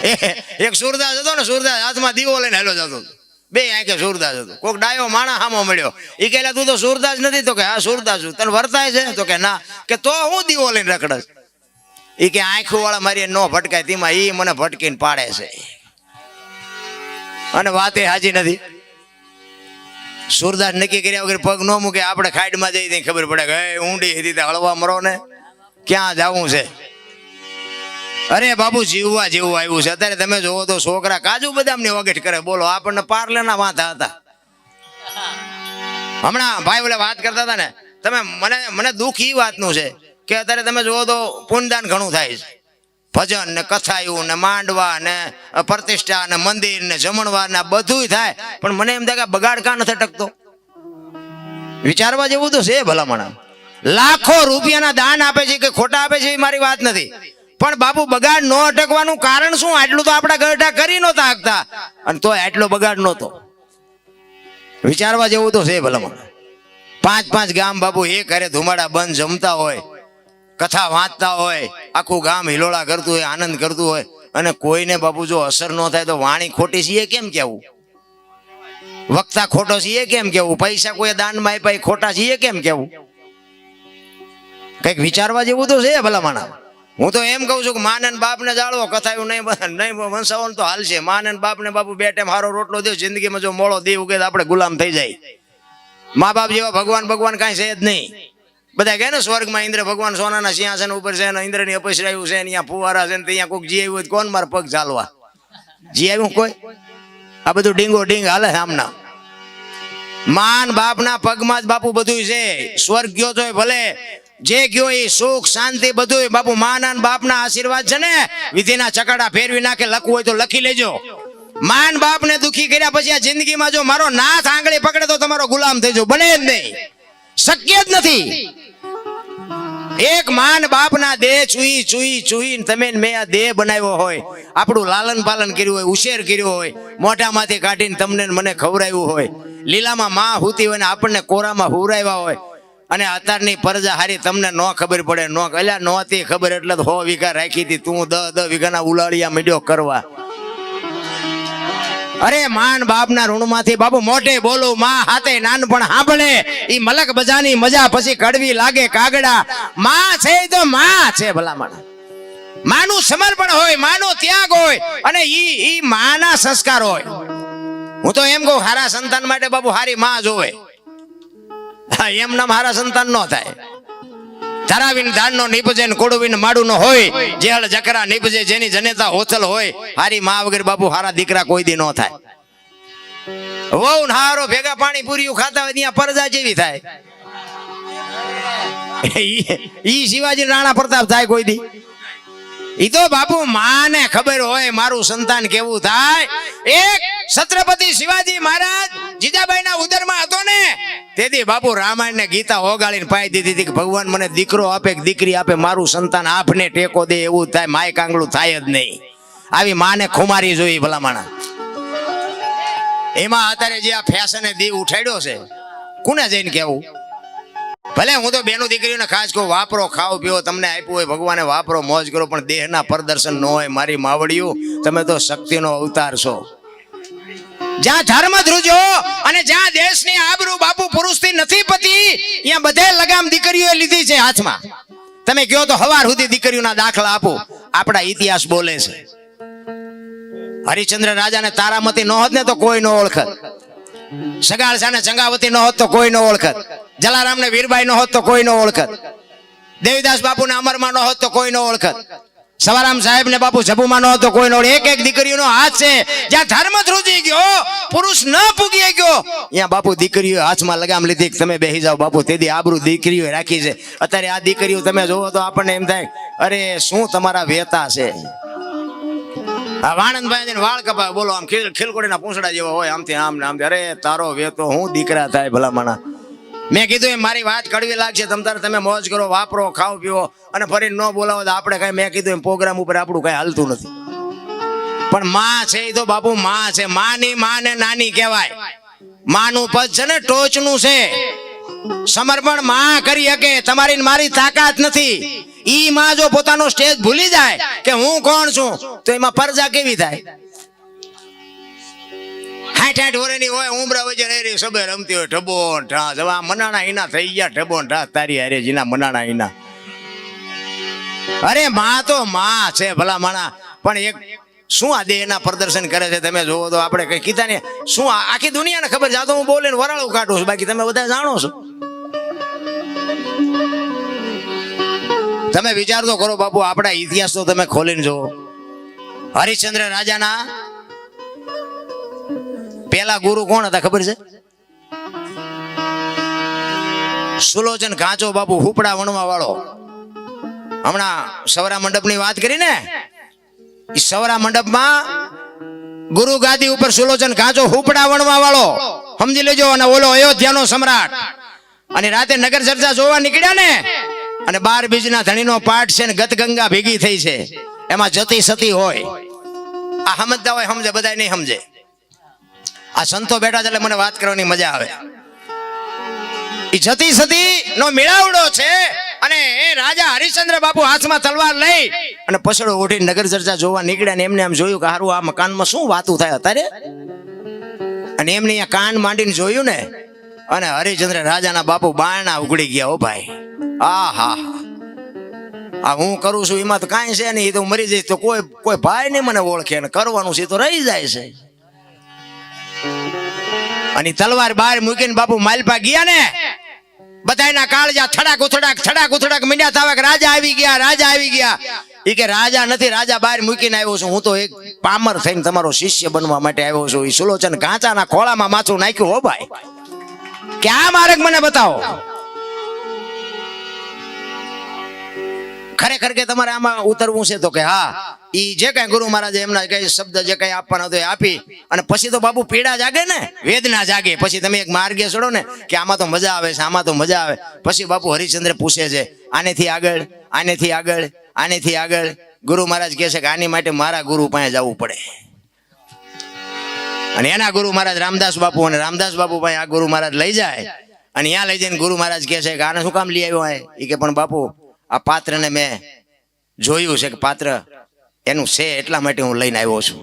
એક સુરદાસ હતો ને, સુરદાસ હાથમાં દીવો લઈને હેલો જતો બે આંખે સુરદાસ હતો. કોક ડાયો માણા હામો મળ્યો. એ કહેલા, તું તો સુરદાસ નથી? તો કે, હા, સુરદાસ છું. તને વર્તાય છે? તો કે, ના. કે, તો હું દીવો લઈને રખડસ એ કે આંખો વાળા મારી નો ભટકાય, તેમાં એ મને ભટકીને પાડે છે. અને વાતે હાજી નથી. સુરદાસ નક્કી કર્યા વગર પગ ન મૂકે, આપણે ખાડમાં જઈ ખબર પડે કે ઊંડી હતી હળવા મરો ને ક્યાં જવું છે? અરે બાબુ જીવવા જેવું આવ્યું છે. અત્યારે તમે જોવો તો છોકરા કાજુ બદામની વગેટ કરે. બોલો, આપણને પાર્લેના વાંધા હતા. હમણાં ભાઈ ઓલે વાત કરતા હતા ને, તમે મને મને દુઃખ એ વાતનું છે કે અત્યારે તમે જોવો તો પુણ્યદાન ઘણું થાય છે. ભજન ને કથાયું ને માંડવા ને પ્રતિષ્ઠા ને મંદિર ને જમણવાર ને બધું થાય. પણ મને એમ થાય કે બગાડ કાં નથી ટકતો વિચારવા જેવું તો છે ભલામણ લાખો રૂપિયાના દાન આપે છે કે ખોટા આપે છે એ મારી વાત નથી. પણ બાપુ, બગાડ ન અટકવાનું કારણ શું? આટલું તો આપણા ગરઢા કરી નહોતા હાંકતા. અને તોય આટલો બગાડ નહોતો. વિચારવા જેવું તો છે ભલામણ. પાંચ પાંચ ગામ બાપુ એ કરે ધુમાડા બંધ જમતા હોય, કથા વાંચતા હોય, આખું ગામ હિલોળા કરતું હોય, આનંદ કરતું હોય. અને કોઈને બાપુ, જો અસર ન થાય તો વાણી ખોટી છે કેમ કેવું? વક્તા ખોટો છે કેમ કેવું? પૈસા કોઈ દાનમાં આપ્યા ખોટા છે કેમ કેવું? કંઈક વિચારવા જેવું તો છે ભલામણા. હું તો એમ કહું છું કે માને બાપ ને જાળવો, કથાયું નહીં નહીં વંશાવો તો હાલશે માને બાપ ને બાપુ બે ટાઈમ સારો રોટલો દે જિંદગીમાં જો મોળો દેવ કે આપણે ગુલામ થઈ જાય. મા બાપ જેવા ભગવાન ભગવાન કાંઈ છે જ નહીં. બધા કહે ને, સ્વર્ગમાં ઇન્દ્ર ભગવાન સોનાના સિંહાસન ઉપર છે ને ઇન્દ્રની અપસરાયું છે ને, અહીંયા ફુવારા છે ને, ત્યાં કોઈક જી આવ્યું કોણ મારા પગ ચાલવા જી આવ્યું કોઈ? આ બધું ડીંગો ડીંગ હાલે આમના. માન બાપના પગમાં જ બાપુ બધું છે. સ્વર્ગ ગયો તો ભલે જે ગયો એ સુખ, શાંતિ બધું બાપુ માના ને બાપના આશીર્વાદ છે ને, વિધિના ચકડા ફેરવી નાખે, લખવું હોય તો લખી લેજો. માન બાપને દુખી કર્યા પછી આ જિંદગીમાં જો મારો નાથ આંગળી પકડે તો તમારો ગુલામ થઈ જો બને જ નહીં. શક્ય જ નથી. એક માન બાપના દેહ ચૂઈ ચૂઈ ચૂઈ તમે ને મેં આ દેહ બનાવ્યો હોય. આપણું લાલન પાલન કર્યું હોય, ઉછેર કર્યો હોય, મોઢામાંથી કાઢીને તમને મને ખવડાવ્યું હોય. લીલામાં માં હોતી હોય ને આપણને કોરામાં હુરાવ્યા હોય. અને અત્યારની પરજા હારી તમને ન ખબર પડે, ન અલ્યા, નહોતી ખબર એટલે હો વીઘા રાખી હતી, તું દ દ વીઘાના ઉલાળિયા મીડ્યો કરવા. અરે, માન બાપના ઋણમાંથી બાપુ મોટે બોલો, માં હાથે નાનપણ સાંભળે, ઈ મલક બજાની મજા પછી કડવી લાગે કાગડા. માં છે તો માં છે ભલામણ. માનું સમર્પણ હોય, માનો ત્યાગ હોય, અને ઈ ઈ માના સંસ્કાર હોય. હું તો એમ કહું, હારા સંતાન માટે બાપુ હારી માં જોવે હા, એમ નામ હારા સંતાન નો થાય. ધરાવીને ધાનનો નીપજે ને કોડવીને માડું નો હોય. જેહળ જકરા નીપજે જેની જનેતા હોથલ હોય. હારી મા વગર બાપુ હારા દીકરા કોઈ દી નો થાય. વહુ હારો ભેગા પાણી પૂરીયું ખાતા હોય ત્યાં પરજા જેવી થાય. ઈ શિવાજી રાણા પ્રતાપ થાય કોઈ દી. ઈ તો બાપુ માને ખબર હોય મારું સંતાન કેવું થાય. એક છત્રપતિ શિવાજી મહારાજ જીજાબાઈના ઉદરમાં હતો ને, તેથી બાપુ રામાયણ ને ગીતા ઓગાળીને પાઈ દીધી હતી કે ભગવાન મને દીકરો આપે કે દીકરી આપે, મારું સંતાન આપને ટેકો દે એવું થાય, માય કાંગળું થાય જ નહીં. આવી માને ખુમારી જોઈ ભલામણા. એમાં અત્યારે જે આ ફેશને દી ઉઠાડ્યો છે, કોને જઈને કેવું ભલે હું તો બેનું દીકરીઓને ખાસ કહું, વાપરો, ખાઓ, પીઓ, તમને આપ્યું હોય, ભગવાને વાપરો, મોજ કરો, પણ દેહના પ્રદર્શન ન હોય મારી માવડિયું તમે તો શક્તિનો અવતાર છો. જ્યાં ધર્મ ધ્રુજો અને જ્યાં દેશની આબરૂ બાપુ પુરુષથી નથી પતી, ત્યાં બધે લગામ દીકરીઓએ લીધી છે હાથમાં. તમે કહો તો હવાર સુધી દીકરીઓના દાખલા આપો. આપણા ઇતિહાસ બોલે છે. હરિચંદ્ર રાજાને તારામતી ન હોત ને તો કોઈ ન ઓળખત. સગાળ સાને ચંગાવતી નો હોત કોઈ નો ઓળખત. જલારામ ને વીરબાઈ નો હોત કોઈ નો ઓળખત. દેવીદાસ બાપુ ને અમરમાં નો હોત કોઈ નો ઓળખત. સવારામ સાહેબ ને બાપુ જબુમાં નો હતો કોઈ નો એક એક દીકરીઓનો હાથ છે. જ્યાં ધર્મ ધ્રુજી ગયો, પુરુષ ન પૂગી ગયો, ત્યાં બાપુ દીકરીઓ હાથમાં લગામ લીધી તમે બેસી જાઓ બાપુ, તેથી આબરૂ દીકરીઓ રાખી છે. અત્યારે આ દીકરીઓ તમે જોવો તો આપણને એમ થાય, અરે શું તમારા વેતા છે? વાણંદભાઈ વાળ કપાય, બોલો, આમ ખીલ, ખીલકોડીના પૂંછડા જેવા હોય, આમથી આમ ને આમથી અરે, તારો વેતો હું દીકરા થાય ભલામણા. મેં કીધું, એમ મારી વાત કડવી લાગશે, તમ તારે, તમે મોજ કરો, વાપરો, ખાઓ પીવો અને ફરી ન બોલાવો તો આપણે કઈ, મેં કીધું, એમ પ્રોગ્રામ ઉપર આપણું કઈ હાલતું નથી. પણ માં છે એ તો બાપુ, માં છે. માની માં ને નાની કહેવાય. માનું પદ છે ને, ટોચનું છે. સમર્પણમાં કરી શકે, તમારી મારી તાકાત નથી. ઈ માં જો પોતાનો સ્ટેજ ભૂલી જાય કે હું કોણ છું તો એમાં પરજા કેવી થાય? હાઠ હાઠ વર્ષની હોય ઉમરા વચ્ચે રહી રહી સબે રમતી હોય ઢબો ઢાસ હવે આ મનાણા ઈના થઈ ગયા ઢબો ઢાસ તારી હારે જીના મનાણા ઈના. અરે માં તો માં છે ભલા માણા. પણ એક શું આ દેહના પ્રદર્શન કરે છે તમે જોવો તો આપણે કઈ કીધા ને શું આખી દુનિયાને ખબર જાતો હું બોલીને વરાળું કાઢું છું. બાકી તમે બધા જાણો છો. તમે વિચાર તો કરો બાપુ, આપણા ઇતિહાસ તો તમે ખોલીને જુઓ. હરિશ્ચંદ્ર રાજાના પેલા ગુરુ કોણ હતા ખબર છે? સુલોચન કાચો બાપુ, હુપડા વણવા વાળો. હમણાં સવરા મંડપની વાત કરી ને સવરા મંડપમાં ગુરુ ગાદી ઉપર સુલોચન કાચો, હુપડા વણવા વાળો. સમજી લેજો, અને ઓલો અયોધ્યાનો સમ્રાટ. અને રાતે નગર ચર્ચા જોવા નીકળ્યા ને અને બાર બીજના ધણીનો પાઠ છે ને ગત ગંગા ભેગી થઈ છે. એમાં જતી સતી હોય. આ સમજતા હોય, સમજે બધા નહીં સમજે. આ સંતો બેઠા છે એટલે મને વાત કરવાની મજા આવે. એ જતી સતી નો મેળાવડો છે અને એ રાજા હરિશ્ચંદ્ર બાપુ હાથમાં તલવાર લઈ અને પછડો ઉઠી નગર ચર્ચા જોવા નીકળ્યા ને એમને આમ જોયું કે હારું, આ મકાનમાં શું વાતું થાય અત્યારે? અને એમને અહીંયા કાન માંડીને જોયું ને અને હરિચંદ્ર રાજાના બાપુ બાયણા ઉગડી ગયા ઓ ભાઈ. આ હા આ હું કરું છું એમાં તો કાંઈ છે નહીં તો મરી જઈશ તો કોઈ કોઈ ભાઈ નહીં મને ઓળખે ને કરવાનું છે તો રહી જાય છે. અને તલવાર બહાર મૂકીને બાપુ માલપા ગયા ને, બધાયના કાળજા થડાક ઉથડાક થડાક ઉથડાક મીંડ્યા થાવા કે રાજા આવી ગયા, રાજા આવી ગયા. એ કે રાજા નથી, રાજા બહાર મૂકીને આવ્યો છું, હું તો એક પામર થઈને તમારો શિષ્ય બનવા માટે આવ્યો છું. એ સુલોચન કાંચાના ખોળામાં માથું નાખ્યું હો ભાઈ. ક્યાં માર્ગ મને બતાવો? ખરેખર કે તમારે આમાં ઉતરવું છે તો કે હા, ઈ જે કઈ ગુરુ મહારાજે એમના કઈ શબ્દ જે કઈ આપવાનો હતો એ આપી અને પછી તો બાપુ પીડા જાગે ને, વેદના જાગે. પછી તમે એક માર્ગે છોડો ને કે આમાં તો મજા આવે છે, આમાં તો મજા આવે. પછી બાપુ હરિચંદ્ર પૂછે છે, આનેથી આગળ આનેથી આગળ આનેથી આગળ? ગુરુ મહારાજ કહે છે કે આની માટે મારા ગુરુ પાસે જવું પડે. અને એના ગુરુ મહારાજ રામદાસ બાપુ અને રામદાસ બાપુ ભાઈ આ ગુરુ મહારાજ લઈ જાય. અને ત્યાં લઈ જઈને ગુરુ મહારાજ કહે છે કે આને શું કામ લઈ આવ્યો હોય એ કે પણ બાપુ, આ પાત્રને મેં જોયું છે કે પાત્ર એનું છે એટલા માટે હું લઈને આવ્યો છું.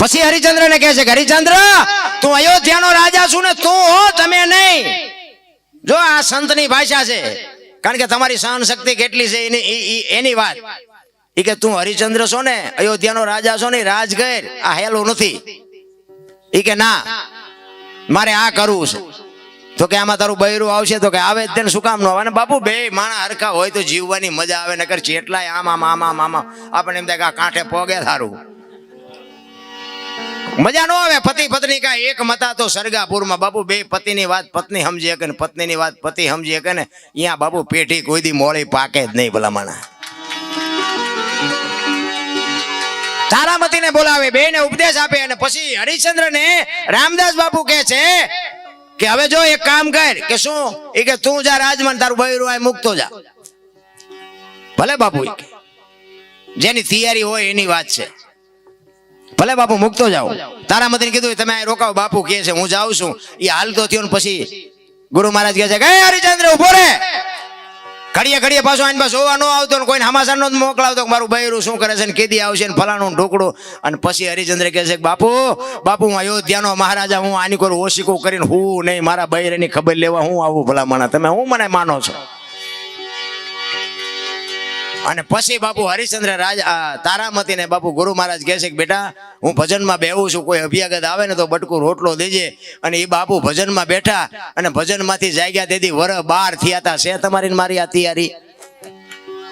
પછી હરિચંદ્ર ને કહે છે કે હરિચંદ્ર, તું અયોધ્યાનો રાજા છું ને તું હો તમે નહીં. જો આ સંતની ભાષા છે, કારણ કે તમારી સહન શક્તિ કેટલી છે એની એની વાત. એ કે તું હરિચંદ્ર છો ને, અયોધ્યાનો રાજા છો ને, રાજગૈર. આ હેલું નથી. એ કે ના, મારે આ કરવું છે. તો કે આમાં તારું બૈરું આવશે તો કે આવે તેને શું કામ ન આવે બાપુ, બે માણા હરખા હોય તો જીવવાની મજા આવે, નકર જેટલાય આમ આમ આમ આમ આમ આમ આપણે એમ થાય કે કાંઠે પોગે સારું મજા ન આવે, પતિ પત્ની કા એક મતા તો સરગાપુરમાં. બાપુ, બે પતિની વાત પત્ની સમજી શકે ને, પત્નીની વાત પતિ સમજી શકે ને અહીંયા બાપુ પેઠી કોઈ દી મોળી પાકે જ નહીં ભલા માણા તારામતીને બોલાવે, બેને ઉપદેશ આપે અને પછી હરિશ્ચંદ્રને રામદાસ બાપુ કે છે કે હવે જો એક કામ કર કે શું? એ કે તું જા રાજમાન તારું બૈરું આ મૂકતો જા. ભલે બાપુ જેની તૈયારી હોય એની વાત છે. ભલે બાપુ મૂકતો જાઓ તારામતીને કીધું તમે રોકાવ, બાપુ કે છે, હું જાઉં છું. એ હાલતો થયો ને પછી ગુરુ મહારાજ કહે છે કે, "એ હરિચંદ્ર ઊભો રે. ઘડીએ ઘડીએ પાછો આની પાસે જોવા ન આવતો ને કોઈને હમાસર જ મોકલાવતો મારું બૈરું શું કરે છે ને કેદી આવશે ને ફલાણું ને અને પછી હરિચંદ્ર કહે છે કે બાપુ બાપુ હું અયોધ્યાનો મહારાજા, હું આની કોઈ ઓશિકો કરીને હું નહીં, મારા બૈરાની ખબર લેવા હું આવું ભલા માણા તમે હું મને માનો છો? અને પછી બાપુ હરિશ્ચંદ્ર રાજ આ તારામતીને બાપુ ગુરુ મહારાજ કહે છે કે બેટા, હું ભજનમાં બેહું છું, કોઈ અભ્યાગત આવે ને તો બટકું રોટલો દેજે. અને એ બાપુ ભજનમાં બેઠા અને ભજનમાંથી જાગ્યા તેથી વર બાર થયા હતા છે તમારી મારી આ તૈયારી?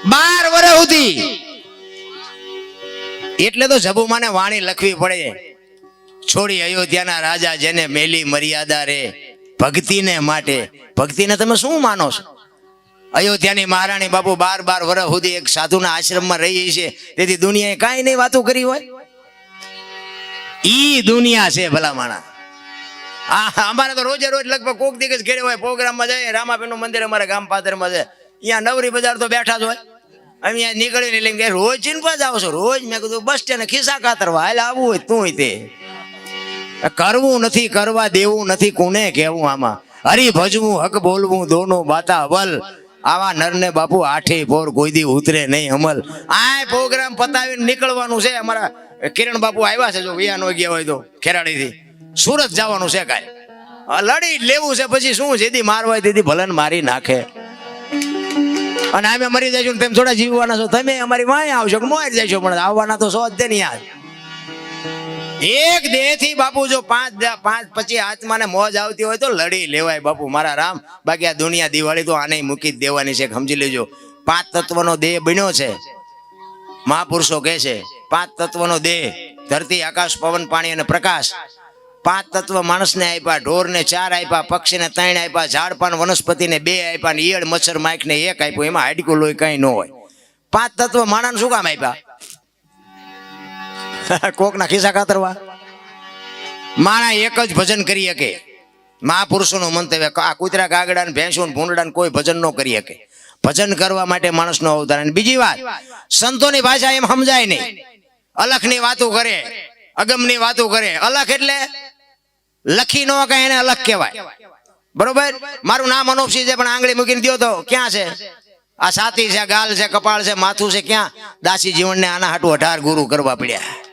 બાર વર સુધી. એટલે તો જબુમાને વાણી લખવી પડે. છોડી અયોધ્યાના રાજા જેને મેલી મર્યાદા રે, ભક્તિને માટે. ભક્તિને તમે શું માનો છો? અયોધ્યાની મહારાણી બાપુ બાર બાર વર્ષ સુધી એક સાધુના આશ્રમમાં રહી છે. તેથી દુનિયાએ કાંઈ નહીં વાતો કરી હોય. ઈ દુનિયા છે ભલા માણા. આ, અમારે તો રોજે રોજ લગભગ કોક દિવસ ઘેરે હોય, પ્રોગ્રામમાં જાય રામાપીરનું મંદિર અમારા ગામ પાદરમાં છે. અહીંયા નવરી બજાર તો બેઠા જ હોય. અહીંયા નીકળીને લઈને રોજ ચિંતા જાવ છો? રોજ? મેં કીધું, બસ સ્ટેન્ડ ખિસ્સા કાતરવા હાલ આવવું હોય તું. તે કરવું નથી, કરવા દેવું નથી, કોને કહેવું આમાં? હરી ભજવું હક બોલવું, દોનો બાતા વલ. આવા નરને બાપુ આઠે પોર કોઈ દી ઉતરે નહીં અમલ આ પ્રોગ્રામ પતાવીને નીકળવાનું છે. અમારા કિરણ બાપુ આવ્યા છે જો વિયા નો ગયા હોય તો ખેરાડીથી. સુરત જવાનું છે કાલે. લડી લેવું છે. પછી શું જેથી મારવાય તેથી ભલન મારી નાખે. અને અમે મરી જઈશું તેમ થોડા જીવવાના છો. તમે અમારી માય આવશો કે મોર જઈશો પણ આવવાના તો સો જ નહીં યાર. એક દેહથી બાપુ જો પાંચ પાંચ પછી આત્માને મોજ આવતી હોય તો લડી લેવાય બાપુ, મારા રામ. બાકી આ દુનિયા દિવાળી તો આને મૂકી જ દેવાની છે, સમજી લેજો. પાંચ તત્વનો દેહ બન્યો છે. મહાપુરુષો કહે છે, પાંચ તત્વનો દેહ, ધરતી, આકાશ, પવન, પાણી અને પ્રકાશ. પાંચ તત્વ માણસને આપ્યા, ઢોરને ચાર આપ્યા, પક્ષીને ત્રણ આપ્યા, ઝાડપાન, વનસ્પતિને બે આપ્યા ને ઈયળ, મચ્છર ને એક આપ્યો. એમાં હાડકું લોહી કઈ ન હોય. પાંચ તત્વ માણસ શું કામ આપ્યા? કોકના ખિસ્સા કાતરવા માણા એક જ ભજન કરી શકે. મહાપુરુષોનું મંતવ્ય આ કૂતરા ગાગડા ને ભેંસું ભૂંડડા ને કોઈ ભજન ન કરી શકે. ભજન કરવા માટે માણસનો અવતાર. બીજી વાત, સંતોની ભાષા એમ સમજાય નહીં. અલખની વાતો કરે, અગમની વાતો કરે. અલખ એટલે લખી ન કહે એને અલખ કહેવાય. બરોબર? મારું નામ અનોપસી છે, પણ આંગળી મૂકીને દ્યો તો ક્યાં છે? આ છાતી છે, ગાલ છે, કપાળ છે, માથું છે, ક્યાં? દાસી જીવનને આના હાટું અઢાર ગુરુ કરવા પડ્યા.